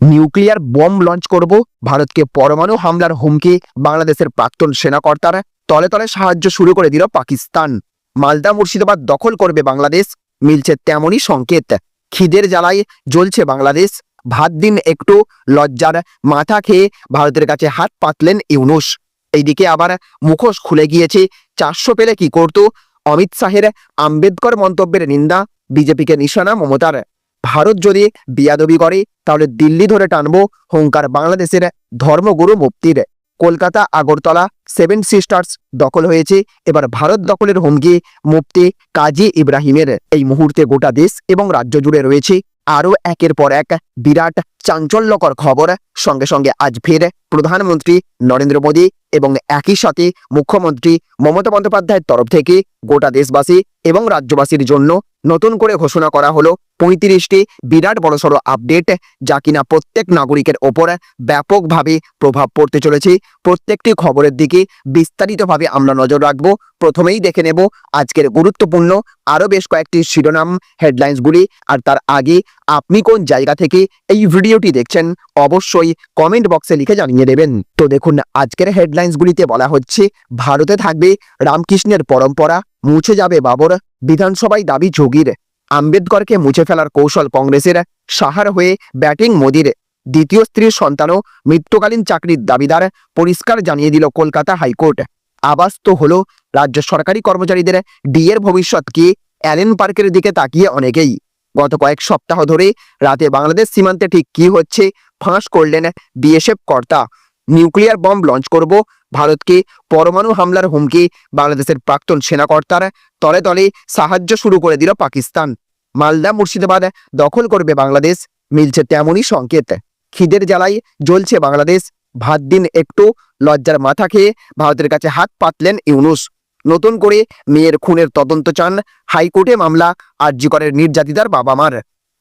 Nuclear bomb launch করব। ভারতকে পরমাণু হামলার হুমকি, বাংলাদেশের প্রাক্তন সেনাকর্তারা তলে তলে সাহায্য শুরু করে দিল পাকিস্তান। মালদা মুর্শিদাবাদ দখল করবে বাংলাদেশ, মিলছে তেমনই সংকেত। খিদের জ্বালায় জ্বলছে বাংলাদেশ। ভাত দিন একটু লজ্জার মাথা খেয়ে ভারতের কাছে হাত পাতলেন ইউনুস। এইদিকে আবার মুখোশ খুলে গিয়েছে। চারশো পেলে কি করত? অমিত শাহের আম্বেদকর মন্তব্যের নিন্দা, বিজেপিকে নিশানা মমতার। ভারত যদি বিয়াদবি করে, তাহলে দিল্লি ধরে টানব হুঙ্কার বাংলাদেশের ধর্মগুরু মুক্তির। কলকাতা, আগরতলা সেভেন সিস্টার্স দখল হয়েছে। এবার ভারত দখলের হুমকি মুফতি কাজী ইব্রাহিমের। এই মুহূর্তে গোটা দেশ এবং রাজ্য জুড়ে রয়েছে আরও একের পর এক বিরাট চাঞ্চল্যকর খবর। সঙ্গে সঙ্গে আজ ফের প্রধানমন্ত্রী নরেন্দ্র মোদী এবং একই সাথে মুখ্যমন্ত্রী মমতা বন্দ্যোপাধ্যায়ের তরফ থেকে গোটা দেশবাসী এবং রাজ্যবাসীর জন্য নতুন করে ঘোষণা করা হলো পঁয়ত্রিশটি বিরাট বড়সড় আপডেট যা কিনা প্রত্যেক নাগরিকের ওপর ব্যাপকভাবে প্রভাব পড়তে চলেছে। প্রত্যেকটি খবরের দিকে বিস্তারিতভাবে আমরা নজর রাখব। প্রথমেই দেখে নেব আজকের গুরুত্বপূর্ণ আরও বেশ কয়েকটি শিরোনাম হেডলাইন্সগুলি আর তার আগে আপনি কোন জায়গা থেকে এই ভিডিওটি দেখছেন, অবশ্যই কমেন্ট বক্সে লিখে জানিয়ে দেবেন। তো দেখুন, আজকের হেডলাইন্সগুলিতে বলা হচ্ছে, ভারতে থাকবে রামকৃষ্ণের পরম্পরা, মুছে যাবে বাবর, বিধানসভায় দাবি যোগীর আম্বেদকরকে মুছে ফেলার কৌশল কংগ্রেসের, সাহার হয়ে ব্যাটিং মোদির। দ্বিতীয় স্ত্রীর সন্তানও মৃত্যুকালীন চাকরির দাবিদার, পরিষ্কার জানিয়ে দিল কলকাতা হাইকোর্ট। আবাস তো হলো রাজ্য সরকারি কর্মচারীদের, ডিএর ভবিষ্যৎ কি? অ্যালেন পার্কের দিকে তাকিয়ে অনেকেই। গত কয়েক সপ্তাহ ধরে রাতে বাংলাদেশ সীমান্তে ঠিক কি হচ্ছে ফাঁস করলেন বিএসএফ কর্তা। নিউক্লিয়ার বম্ব লঞ্চ করব, ভারতকে পরমাণু হামলার হুমকি, বাংলাদেশের প্রাক্তন সেনাকর্তার তলে তলে সাহায্য শুরু করে দিল পাকিস্তান। মালদা মুর্শিদাবাদ দখল করবে বাংলাদেশ, মিলছে তেমনই সংকেত। খিদের জ্বালায় জ্বলছে বাংলাদেশ, ভাত দিন একটু লজ্জার মাথা খেয়ে ভারতের কাছে হাত পাতলেন ইউনুস। নতুন করে মেয়ের খুনের তদন্ত চান হাইকোর্টে মামলা আর্যিকরের নির্যাতিতার বাবা মার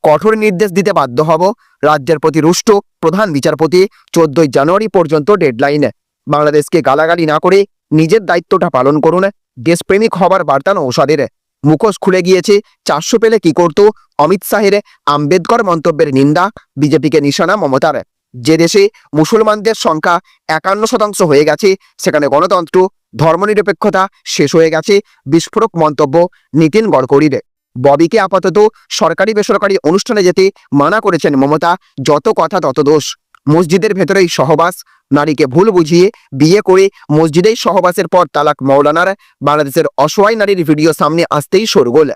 কঠোর নির্দেশ দিতে বাধ্য হব রাজ্যের প্রতি রুষ্ট প্রধান বিচারপতি চোদ্দই জানুয়ারি পর্যন্ত ডেডলাইন। বাংলাদেশকে গালাগালি না করে নিজের দায়িত্বটা পালন করুন। দেশপ্রেমিক হবার বার্তা নৌসাদের মুখোশ খুলে গিয়েছে চারশো পেলে কি করত অমিত শাহের আম্বেদকর মন্তব্যের নিন্দা। বিজেপিকে নিশানা মমতার। যে দেশে মুসলমানদের সংখ্যা একান্ন শতাংশ হয়ে গেছে, সেখানে গণতন্ত্র, ধর্মনিরপেক্ষতা শেষ হয়ে গেছে, বিস্ফোরক মন্তব্য নীতিন গডকরির। ববিকে আপাতত সরকারি বেসরকারি অনুষ্ঠানে যেতে মানা করেছেন মমতা, যত কথা তত দোষ। মসজিদের ভেতরেই সহবাস, নারীকে ভুল বুঝিয়ে বিয়ে করে মসজিদেই সহবাসের পর তালাক মৌলানার বাংলাদেশের অসহায় নারীর ভিডিও সামনে আসতেই শোরগোল।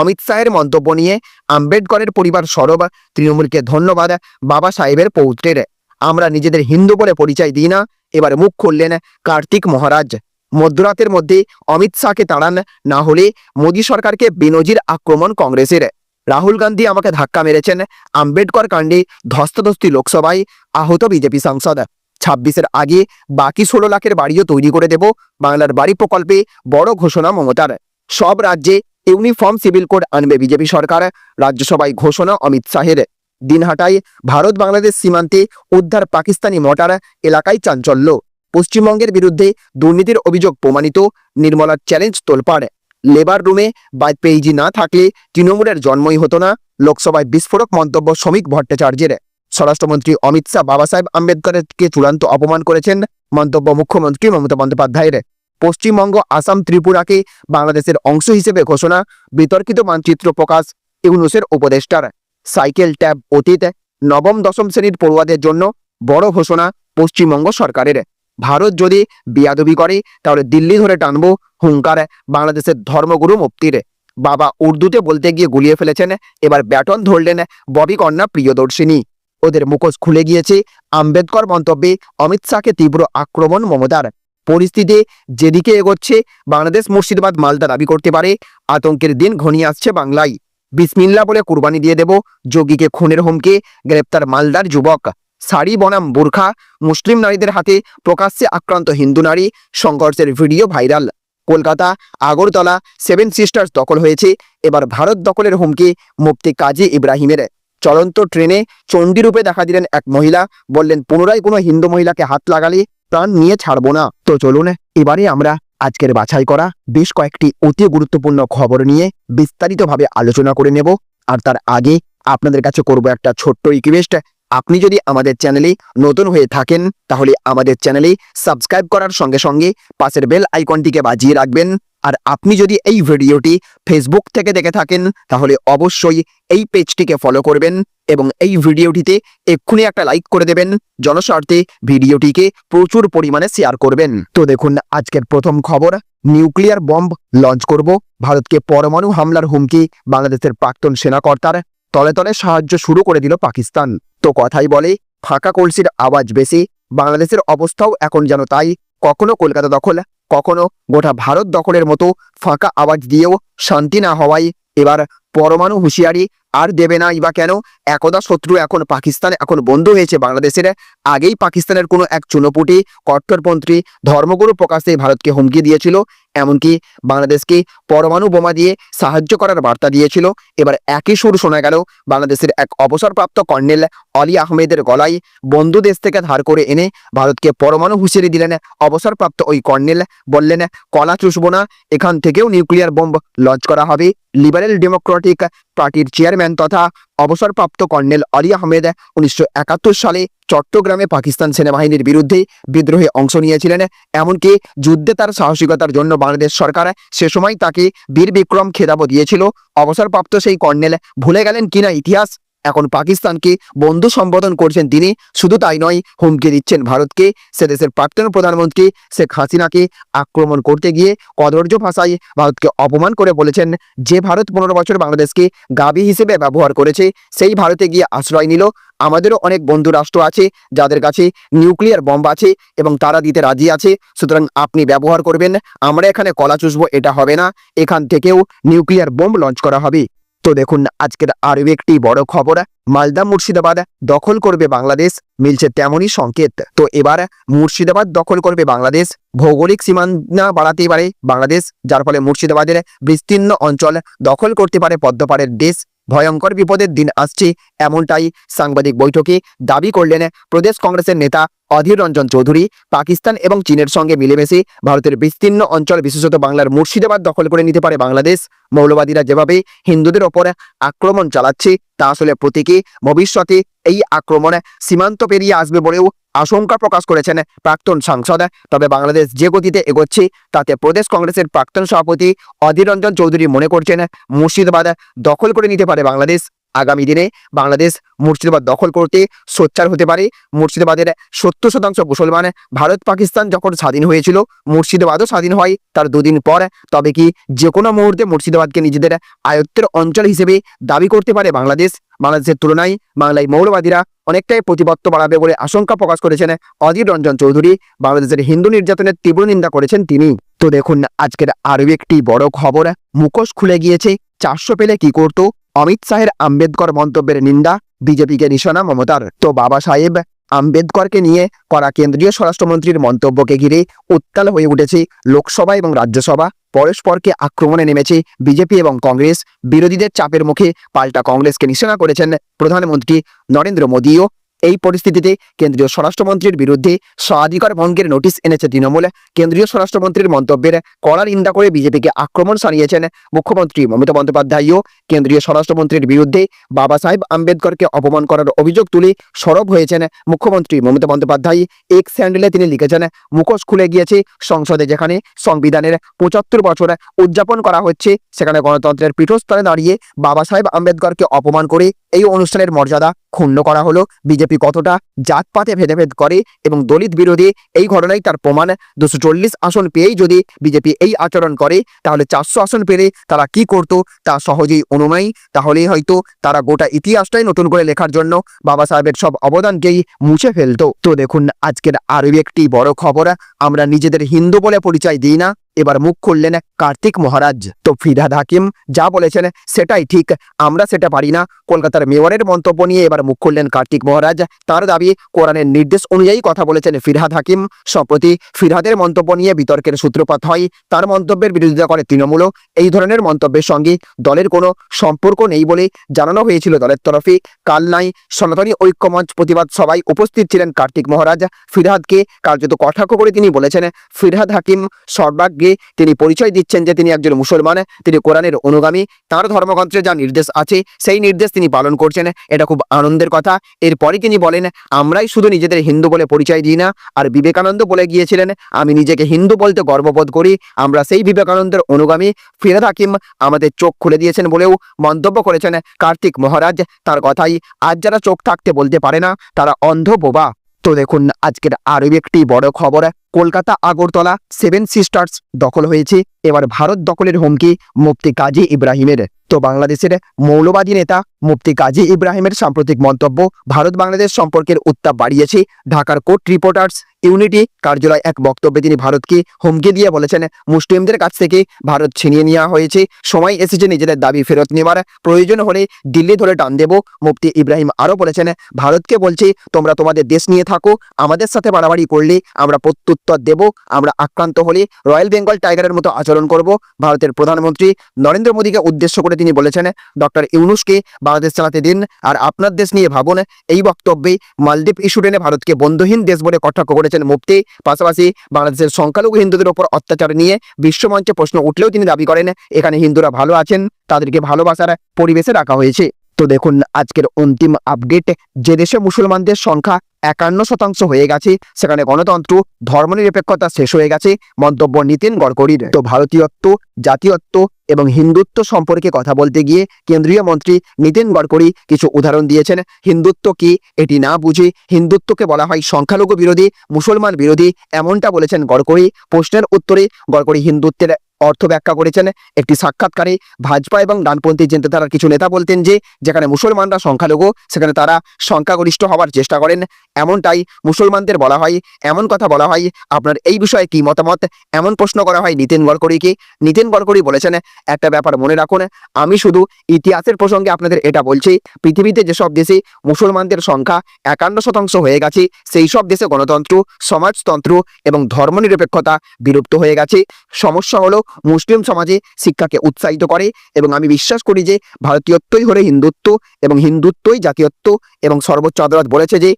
অমিত শাহের মন্তব্য নিয়ে আম্বেদকরের পরিবার সরব, তৃণমূলকে ধন্যবাদ, বাবা সাহেবের পৌত্রের। আমরা নিজেদের হিন্দু বলে পরিচয় দিই না, এবার মুখ খুললেন কার্তিক মহারাজ। মধ্যরাতের মধ্যে অমিত শাহকে তাড়ান, না হলে মোদী সরকারকে বেনজির আক্রমণ কংগ্রেসের। রাহুল গান্ধী আমাকে ধাক্কা মেরেছেন, আম্বেদকর কাণ্ডে ধস্তধস্তি লোকসভায় আহত বিজেপি সাংসদ। ছাব্বিশের আগে বাকি ষোলো লাখের বাড়িও তৈরি করে দেব, বাংলার বাড়ি প্রকল্পে বড় ঘোষণা মমতার। সব রাজ্যে ইউনিফর্ম সিভিল কোড আনবে বিজেপি সরকার। রাজ্যসভায় ঘোষণা, অমিত শাহের। দিনহাটায় ভারত বাংলাদেশ সীমান্তে উদ্ধার পাকিস্তানি মোটার এলাকায় চাঞ্চল্য। পশ্চিমবঙ্গের বিরুদ্ধে দুর্নীতির অভিযোগ প্রমাণিত নির্মলার চ্যালেঞ্জ তোলপাড়। লেবার রুমে বা পেইজি না থাকলে তৃণমূলের জন্মই হতো না, লোকসভায় বিস্ফোরক মন্তব্য শ্রমিক ভট্টাচার্যের। স্বরাষ্ট্রমন্ত্রী অমিত শাহ বাবা সাহেব আম্বেদকরকে চূড়ান্ত অপমান করেছেন মন্তব্য মুখ্যমন্ত্রী মমতা বন্দ্যোপাধ্যায়ের। পশ্চিমবঙ্গ, আসাম, ত্রিপুরাকে বাংলাদেশের অংশ হিসেবে ঘোষণা। বিতর্কিত মানচিত্র প্রকাশ ইউনুসের উপদেষ্টার। সাইকেল ট্যাব অতীত, নবম, দশম শ্রেণির পড়ুয়াদের জন্য বড় ঘোষণা পশ্চিমবঙ্গ সরকারের। ভারত যদি বিয়াদবি করে, তাহলে দিল্লি ধরে টানব হুঙ্কার বাংলাদেশের ধর্মগুরু মুক্তির বাবা উর্দুতে বলতে গিয়ে গুলিয়ে ফেলেছেন, এবার ব্যাটন ধরলেন ববি কন্যা প্রিয়দর্শিনী। ওদের মুখোশ খুলে গিয়েছে আম্বেদকর মন্তব্যে অমিত শাহকে তীব্র আক্রমণ মমতার। পরিস্থিতি যেদিকে এগোচ্ছে, বাংলাদেশ মুর্শিদাবাদ মালদা দাবি করতে পারে। আতঙ্কের দিন ঘনিয়ে আসছে বাংলায়। বিসমিল্লা বলে কুরবানি দিয়ে দেব। যোগীকে খুনের হুমকে, গ্রেপ্তার মালদার যুবক। শাড়ি, বনাম, বোরখা, মুসলিম নারীদের হাতে প্রকাশ্যে আক্রান্ত হিন্দু নারী। সংঘর্ষের video viral. Kolkata, Agartala, seven sisters দখল হয়েছে। এবার ভারত দখলের হুমকি, মুফতি কাজী ইব্রাহিমের। চলন্ত ট্রেনে চণ্ডীরূপে দেখা দিলেন এক মহিলা। বললেন, পুনরায় কোনো হিন্দু মহিলাকে হাত লাগালে প্রাণ নিয়ে ছাড়বো না। তো চলুন, এবারে আমরা আজকের বাছাই করা বেশ কয়েকটি অতি গুরুত্বপূর্ণ খবর নিয়ে বিস্তারিতভাবে আলোচনা করে নেব। আর তার আগে আপনাদের কাছে করব একটা ছোট্ট রিকোয়েস্ট আপনি যদি আমাদের চ্যানেলে নতুন হয়ে থাকেন, তাহলে আমাদের চ্যানেলে সাবস্ক্রাইব করার সঙ্গে সঙ্গে পাশের বেল আইকনটিকে বাজিয়ে রাখবেন। আর আপনি যদি এই ভিডিওটি ফেসবুক থেকে দেখে থাকেন, তাহলে অবশ্যই এই পেজটিকে ফলো করবেন এবং এই ভিডিওটিতে এক্ষুনি একটা লাইক করে দেবেন। জনস্বার্থে ভিডিওটিকে প্রচুর পরিমাণে শেয়ার করবেন। তো দেখুন, আজকের প্রথম খবর নিউক্লিয়ার বম্ব লঞ্চ করব। ভারতকে পরমাণু হামলার হুমকি, বাংলাদেশের প্রাক্তন সেনাকর্তার তলে তলে সাহায্য শুরু করে দিল পাকিস্তান। তো কথাই বলে, ফাঁকা কলসির আওয়াজ বেশি, বাংলাদেশের অবস্থাও এখন যেন তাই, কখনো কলকাতা দখল কখনো গোটা ভারত দখলের মতো ফাঁকা আওয়াজ দিয়েও শান্তি না হওয়ায় এবার পরমাণু হুঁশিয়ারি আর দেবে না বা কেন? একদা শত্রু এখন পাকিস্তান, এখন বন্ধু হয়েছে বাংলাদেশের। আগেই পাকিস্তানের কোনো এক চুনোপুটি কট্টরপন্থী ধর্মগুরু প্রকাশে ভারতকে হুমকি দিয়েছিল, এমনকি বাংলাদেশকে পরমাণু বোমা দিয়ে সাহায্য করার বার্তা দিয়েছিল। এবার একই সুর শোনা গেল বাংলাদেশের এক অবসরপ্রাপ্ত কর্নেল অলি আহমেদের গলায় বন্ধু দেশ থেকে ধার করে এনে ভারতকে পরমাণু হুঁশিয়ারি দিলেন অবসরপ্রাপ্ত ওই কর্নেল। বললেন, কলা চুষবো না, এখান থেকেও নিউক্লিয়ার বোম্ব লঞ্চ করা হবে। লিবারেল ডেমোক্রেটিক পার্টির চেয়ারম্যান তথা অবসরপ্রাপ্ত কর্নেল আলী আহমেদ উনিশশো একাত্তর সালে চট্টগ্রামে পাকিস্তান সেনাবাহিনীর বিরুদ্ধে বিদ্রোহে অংশ নিয়েছিলেন। এমনকি যুদ্ধে তার সাহসিকতার জন্য বাংলাদেশ সরকার সে সময় তাকে বীর বিক্রম খেদাব দিয়েছিল। অবসরপ্রাপ্ত সেই কর্নেল ভুলে গেলেন কিনা ইতিহাস? এখন পাকিস্তানকে বন্ধু সম্বোধন করছেন তিনি। শুধু তাই নয়, হুমকি দিচ্ছেন ভারতকে, সে দেশের প্রাক্তন প্রধানমন্ত্রী শেখ হাসিনাকে আক্রমণ করতে গিয়ে কদর্য ভাষায় ভারতকে অপমান করে বলেছেন, যে ভারত পনেরো বছর বাংলাদেশকে গাবি হিসেবে ব্যবহার করেছে, সেই ভারতে গিয়ে আশ্রয় নিল। আমাদেরও অনেক বন্ধু রাষ্ট্র আছে, যাদের কাছে নিউক্লিয়ার বম্ব আছে এবং তারা দিতে রাজি আছে। সুতরাং আপনি ব্যবহার করবেন, আমরা এখানে কলা চুষবো, এটা হবে না। এখান থেকেও নিউক্লিয়ার বোম্ব লঞ্চ করা হবে। তো দেখুন, আজকের আরও একটি বড় খবর। মালদা মুর্শিদাবাদ দখল করবে বাংলাদেশ, মিলছে তেমনই সংকেত। তো এবার মুর্শিদাবাদ দখল করবে বাংলাদেশ, ভৌগোলিক সীমানা বাড়াতে পারে বাংলাদেশ, যার ফলে মুর্শিদাবাদের বিস্তীর্ণ অঞ্চল দখল করতে পারে পদ্মপাড়ের দেশ। ভয়ঙ্কর বিপদের দিন আসছে, এমনটাই সাংবাদিক বৈঠকে দাবি করলেন প্রদেশ কংগ্রেসের নেতা অধীর রঞ্জন চৌধুরী, পাকিস্তান এবং চীনের সঙ্গে মিলেমিশে ভারতের বিস্তীর্ণ অঞ্চল বিশেষত বাংলার মুর্শিদাবাদ দখল করে নিতে পারে বাংলাদেশ। মৌলবাদীরা যেভাবে হিন্দুদের ওপর আক্রমণ চালাচ্ছে, তা আসলে প্রতীকে। ভবিষ্যতে এই আক্রমণ সীমান্ত পেরিয়ে আসবে বলেও আশঙ্কা প্রকাশ করেছেন প্রাক্তন সাংসদ। তবে বাংলাদেশ যে গতিতে এগোচ্ছে, তাতে প্রদেশ কংগ্রেসের প্রাক্তন সভাপতি অধীর রঞ্জন চৌধুরী মনে করছেন, মুর্শিদাবাদ দখল করে নিতে পারে বাংলাদেশ। আগামী দিনে বাংলাদেশ মুর্শিদাবাদ দখল করতে সোচ্চার হতে পারে। মুর্শিদাবাদের সত্তর শতাংশ মুসলমান ভারত পাকিস্তান যখন স্বাধীন হয়েছিল, মুর্শিদাবাদও স্বাধীন হয় তার দুদিন পর। তবে কি যে কোনো মুহূর্তে মুর্শিদাবাদকে নিজেদের আয়ত্তের অঞ্চল হিসেবে দাবি করতে পারে বাংলাদেশ? বাংলাদেশের তুলনায় বাংলায় মৌলবাদীরা অনেকটাই প্রতিপত্ত বাড়াবে বলে আশঙ্কা প্রকাশ করেছেন অধীর রঞ্জন চৌধুরী। বাংলাদেশের হিন্দু নির্যাতনের তীব্র নিন্দা করেছেন তিনি। তো দেখুন, আজকের আরও একটি বড় খবর। মুখোশ খুলে গিয়েছে, চারশো পেলে কি করতো? অমিত শাহের আম্বেদকর মন্তব্যের নিন্দা বিজেপিকে নিশানা মমতার। তো বাবা সাহেব, আম্বেদকরকে নিয়ে করা কেন্দ্রীয় স্বরাষ্ট্রমন্ত্রীর মন্তব্যকে ঘিরে উত্তাল হয়ে উঠেছে লোকসভা এবং রাজ্যসভা। পরস্পরকে আক্রমণে নেমেছে বিজেপি এবং কংগ্রেস। বিরোধীদের চাপের মুখে পাল্টা কংগ্রেসকে নিশানা করেছেন প্রধানমন্ত্রী নরেন্দ্র মোদীও। এই পরিস্থিতিতে কেন্দ্রীয় স্বরাষ্ট্রমন্ত্রীর বিরুদ্ধে স্বাধিকার ভঙ্গের নোটিশ এনেছে তৃণমূল। কেন্দ্রীয় স্বরাষ্ট্রমন্ত্রীর মন্তব্যের কড়া নিন্দা করে বিজেপিকে আক্রমণ সানিয়েছেন মুখ্যমন্ত্রী মমতা বন্দ্যোপাধ্যায়ও। কেন্দ্রীয় স্বরাষ্ট্রমন্ত্রীর বিরুদ্ধে বাবা সাহেব আম্বেদকরকে অপমান করার অভিযোগ তুলে সরব হয়েছেন মুখ্যমন্ত্রী মমতা বন্দ্যোপাধ্যায়। এক স্যান্ডেলে তিনি লিখেছেন, মুখোশ খুলে গিয়েছে সংসদে যেখানে সংবিধানের পঁচাত্তর বছর উদযাপন করা হচ্ছে, সেখানে গণতন্ত্রের পীঠস্থলে দাঁড়িয়ে বাবা সাহেব আম্বেদকরকে অপমান করে এই অনুষ্ঠানের মর্যাদা ক্ষুণ্ণ করা হলো। বিজেপি কতটা জাতপাতে ভেদাভেদ করে এবং দলিত বিরোধী এই ঘটনায় তার প্রমাণ দুশো আসন পেয়েই যদি বিজেপি এই আচরণ করে, তাহলে চারশো আসন পেলে তারা কি করত তা সহজেই অনুমায়ী তাহলেই হয়তো তারা গোটা ইতিহাসটাই নতুন করে লেখার জন্য বাবা সাহেবের সব অবদানকেই মুছে ফেলতো। তো দেখুন, আজকের আরও একটি বড় খবর, আমরা নিজেদের হিন্দু বলে পরিচয় দিই না। এবার মুখ খুললেন কার্তিক মহারাজ। তো ফিরহাদ হাকিম যা বলেছেন সেটাই ঠিক, আমরা সেটা পারি না। কলকাতার মেয়রের মন্তব্য নিয়ে এবার মুখ খুললেন কার্তিক মহারাজ। তার দাবি, কোরআনের নির্দেশ অনুযায়ী কথা বলেছেন ফিরহাদ হাকিম। সম্প্রতি ফিরহাদের মন্তব্য নিয়ে বিতর্কের সূত্রপাত হয়। তার মন্তব্যের বিরোধিতা করে তৃণমূল। এই ধরনের মন্তব্যের সঙ্গে দলের কোনো সম্পর্ক নেই বলে জানানো হয়েছিল দলের তরফে। কাল নাই সনাতনী ঐক্যমঞ্চ প্রতিবাদ সভায় উপস্থিত ছিলেন কার্তিক মহারাজ। ফিরহাদকে কার্যত কটাক্ষ করে তিনি বলেছেন, ফিরহাদ হাকিম সর্বাগ্রে গিয়ে তিনি পরিচয় দিচ্ছেন যে তিনি একজন মুসলমান, তিনি কোরআনের অনুগামী, তার ধর্মগ্রন্থে যা নির্দেশ আছে সেই নির্দেশ তিনি পালন করছেন, এটা খুব আনন্দের কথা। এরপরে তিনি বলেন, আমরাই শুধু নিজেদের হিন্দু বলে পরিচয় দিই না, আর বিবেকানন্দ বলে গিয়েছিলেন, আমি নিজেকে হিন্দু বলতে গর্ববোধ করি, আমরা সেই বিবেকানন্দের অনুগামী। ফিরাদ হাকিম আমাদের চোখ খুলে দিয়েছেন বলেও মন্তব্য করেছেন কার্তিক মহারাজ। তার কথাই আজ যারা চোখ থাকতে বলতে পারে না, তারা অন্ধ বোবা। তো দেখুন, আজকের আরও একটি বড় খবর। কলকাতা, আগরতলা সেভেন সিস্টার্স দখল হয়েছে। এবার ভারত দখলের হুমকি মুফতি কাজী ইব্রাহিমের। তো বাংলাদেশের মৌলবাদী নেতা মুফতি কাজী ইব্রাহিমের সাম্প্রতিক মন্তব্য ভারত বাংলাদেশ সম্পর্কের উত্তাপ বাড়িয়েছে। ঢাকার কোর্ট রিপোর্টার্স ইউনিটি কার্যালয় এক বক্তব্যে তিনি ভারতকে হুমকি দিয়ে বলেছেন, মুসলিমদের কাছ থেকে ভারত ছিনিয়ে নেওয়া হয়েছে। সময় এসেছে নিজেদের দাবি ফেরত নেওয়ার। প্রয়োজন হলে দিল্লি ধরে টান দেব। মুফতি ইব্রাহিম আরও বলেছেন, ভারতকে বলছে, তোমরা তোমাদের দেশ নিয়ে থাকো। আমাদের সাথে বাড়াবাড়ি করলে আমরা প্রত্যুত্তর দেব। আমরা আক্রান্ত হলে রয়্যাল বেঙ্গল টাইগারের মতো আচরণ করব। ভারতের প্রধানমন্ত্রী নরেন্দ্র মোদীকে উদ্দেশ্য করে তিনি বলেছেন, ডক্টর ইউনুসকে বাংলাদেশ চালাতে দিন আর আপনার দেশ নিয়ে ভাবুন। এই বক্তব্যে মালদ্বীপ ইস্যু টেনে ভারতকে বন্ধুহীন দেশ বলে কটাক্ষ করেছেন মুফতি। পাশাপাশি বাংলাদেশের সংখ্যালঘু হিন্দুদের ওপর অত্যাচার নিয়ে বিশ্বমঞ্চে প্রশ্ন উঠলেও তিনি দাবি করেন, এখানে হিন্দুরা ভালো আছেন, তাদেরকে ভালোবাসার পরিবেশে রাখা হয়েছে। তো দেখুন আজকের অন্তিম আপডেট। যে দেশে মুসলমানদের সংখ্যা একান্ন শতাংশ হয়ে গেছে। সেখানে গণতন্ত্র, ধর্মনিরপেক্ষতা শেষ হয়ে গেছে, মন্তব্য নীতিন গডকরির। তো ভারতীয়ত্ব, জাতীয়ত্ব এবং হিন্দুত্ব সম্পর্কে কথা বলতে গিয়ে কেন্দ্রীয় মন্ত্রী নীতিন গডকরি কিছু উদাহরণ দিয়েছেন। হিন্দুত্ব কি? এটি না বুঝে হিন্দুত্বকে বলা হয় সংখ্যালঘু বিরোধী, মুসলমান বিরোধী, এমনটা বলেছেন গডকরি। প্রশ্নের উত্তরে গডকরি হিন্দুত্বের অর্থ ব্যাখ্যা করেছেন। একটি সাক্ষাৎকারে ভাজপা এবং ডানপন্থী চিন্তাধারার কিছু নেতা বলতেন যে, যেখানে মুসলমানরা সংখ্যালঘু, সেখানে তারা সংখ্যাগরিষ্ঠ হওয়ার চেষ্টা করেন। এমনটাই মুসলমানদের বলা হয়, এমন কথা বলা হয়, আপনার এই বিষয়ে কি মতামত? এমন প্রশ্ন করা হয় নীতিন গডকরিকে। নীতিন গডকরি বলেছেন, একটা ব্যাপার মনে রাখুন, আমি শুধু ইতিহাসের প্রসঙ্গে আপনাদের এটা বলছি, পৃথিবীতে যেসব দেশে মুসলমানদের সংখ্যা একান্ন শতাংশ হয়ে গেছে, সেই সব দেশে গণতন্ত্র, সমাজতন্ত্র এবং ধর্মনিরপেক্ষতা বিলুপ্ত হয়ে গেছে। সমস্যা হলো মুসলিম সমাজে শিক্ষাকে উৎসাহিত করে এবং আমি বিশ্বাস করি যে ভারতীয়ত্বই হলে হিন্দুত্ব এবং হিন্দুত্বই জাতীয়ত্ব এবং সর্বোচ্চ আদালত বলেছে যে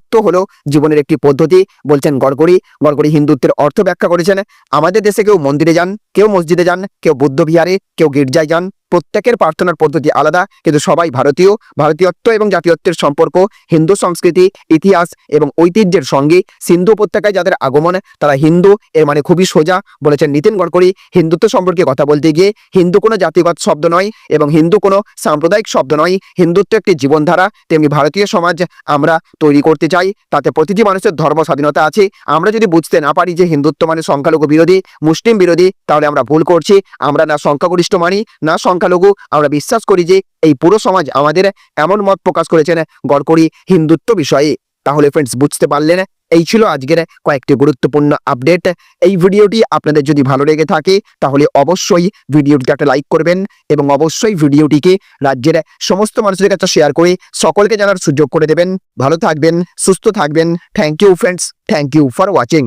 হিন্দুত্ব হলো জীবনের একটি পদ্ধতি বলছেন গড়গড়ি। গড়গড়ি হিন্দুত্বের অর্থ ব্যাখ্যা করেছেন। আমাদের দেশে কেউ মন্দিরে যান, কেউ মসজিদে যান, কেউ বুদ্ধবিহারে কেউ গির্জায় যান প্রত্যেকের প্রার্থনার পদ্ধতি আলাদা, কিন্তু সবাই ভারতীয়, ভারতীয়ত্ব এবং জাতীয়ত্বের সম্পর্ক, হিন্দু সংস্কৃতি, ইতিহাস এবং ঐতিহ্যের সঙ্গে। সিন্ধু উপত্যকায় যাদের আগমন, তারা হিন্দু, এর মানে খুবই সোজা বলেছেন নীতিন গডকরি। হিন্দুত্ব সম্পর্কে কথা বলতে গিয়ে হিন্দু কোনো জাতিগত শব্দ নয় এবং হিন্দু কোনো সাম্প্রদায়িক শব্দ নয়। হিন্দুত্ব একটি জীবনধারা, তেমনি ভারতীয় সমাজ আমরা তৈরি করতে চাই, তাতে প্রতিটি মানুষের ধর্ম স্বাধীনতা আছে। আমরা যদি বুঝতে না পারি যে হিন্দুত্ব মানে সংখ্যালঘু বিরোধী, মুসলিম বিরোধী, তাহলে আমরা ভুল করছি। আমরা না সংখ্যাগরিষ্ঠ মানি, না সংখ্যালঘু আমরা বিশ্বাস করি যে এই পুরো সমাজ আমাদের এমন মত প্রকাশ করেছেন গড়করি হিন্দুত্ব বিষয়ে। তাহলে ফ্রেন্ডস বুঝতে পারলেন? এই ছিল আজকের কয়েকটি গুরুত্বপূর্ণ আপডেট এই ভিডিওটি আপনাদের যদি ভালো লেগে থাকে, তাহলে অবশ্যই ভিডিওটিতে একটা লাইক করবেন এবং অবশ্যই ভিডিওটিকে রাজ্যের সমস্ত মানুষের কাছে শেয়ার করে সকলকে জানার সুযোগ করে দেবেন। ভালো থাকবেন, সুস্থ থাকবেন। Thank you friends thank you for watching